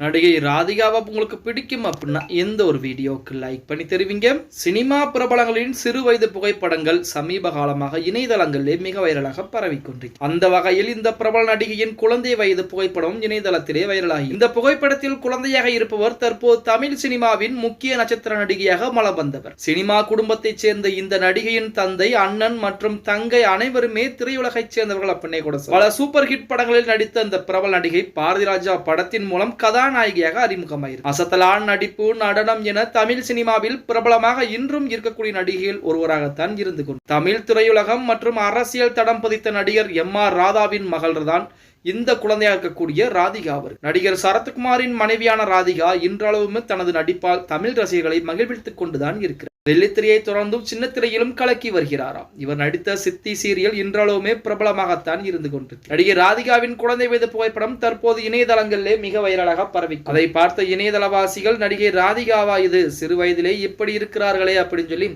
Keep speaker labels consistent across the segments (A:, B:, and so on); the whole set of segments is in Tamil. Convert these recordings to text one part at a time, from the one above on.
A: நடிகை ராதிகாவை உங்களுக்கு பிடிக்கும் அப்படின்னா எந்த ஒரு வீடியோக்கு லைக் பண்ணி தெரிவிங்க? சினிமா பிரபலங்களின் சிறு வயது புகைப்படங்கள் சமீப காலமாக இணையதளங்களிலே மிக வைரலாக பரவிக்கொண்டிருக்கு அந்த வகையில் இந்த பிரபல நடிகையின் குழந்தை வயது புகைப்படம் இணையதளத்திலே வைரலாகி. இந்த புகைப்படத்தில் குழந்தையாக இருப்பவர் தற்போது தமிழ் சினிமாவின் முக்கிய நட்சத்திர நடிகையாக மலம் வந்தவர் சினிமா குடும்பத்தைச் சேர்ந்த இந்த நடிகையின் தந்தை அண்ணன் மற்றும் தங்கை அனைவருமே திரையுலகைச் சேர்ந்தவர்கள் அப்படின்னே கூட பல சூப்பர் ஹிட் படங்களில் நடித்த இந்த பிரபல நடிகை பாரதிராஜா படத்தின் மூலம் கதா கதாநாயகியாக அறிமுகமாயிருக்கும் அசத்தலான் நடிப்பு நடனம் என தமிழ் சினிமாவில் பிரபலமாக இன்றும் இருக்கக்கூடிய நடிகைகள் ஒருவராகத்தான் இருந்து கொண்டு. தமிழ் திரையுலகம் மற்றும் அரசியல் தடம் பதித்த நடிகர் எம் ஆர் ராதாவின் மகள்தான் இந்த குழந்தையாக இருக்கக்கூடிய ராதிகா அவர். நடிகர் சரத்குமாரின் மனைவியான ராதிகா இன்றளவுமே தனது நடிப்பால் தமிழ் ரசிகர்களை மகிழ்வித்துக் கொண்டுதான் இருக்கிறார். வெள்ளித்திரையை தொடர்ந்தும் சின்ன திரையிலும் கலக்கி வருகிறாராம். இவர் நடித்த சித்தி சீரியல் இன்றளவுமே பிரபலமாகத்தான் இருந்து கொண்டு நடிகை ராதிகாவின் குழந்தை வயது புகைப்படம் தற்போது இணையதளங்களிலே மிக வைரலாக பரவி அதை பார்த்த இணையதளவாசிகள் நடிகை ராதிகாவா இது சிறு வயதிலே இப்படி இருக்கிறார்களே அப்படின்னு சொல்லி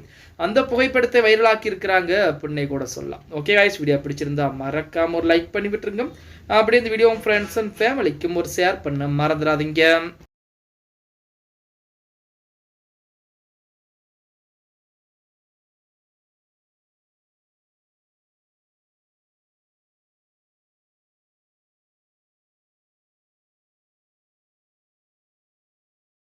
A: அந்த புகைப்படத்தை வைரலாக்கி இருக்கிறாங்க அப்படின்னே கூட சொல்லலாம். ஓகே guys வீடியோ பிடிச்சிருந்தா மறக்காம ஒரு லைக் பண்ணி விட்டுருங்க. அப்படி இந்த வீடியோ ஃப்ரெண்ட்ஸ் அண்ட் ஃபேமிலிக்கும் ஒரு ஷேர் பண்ண மறந்துடாதீங்க.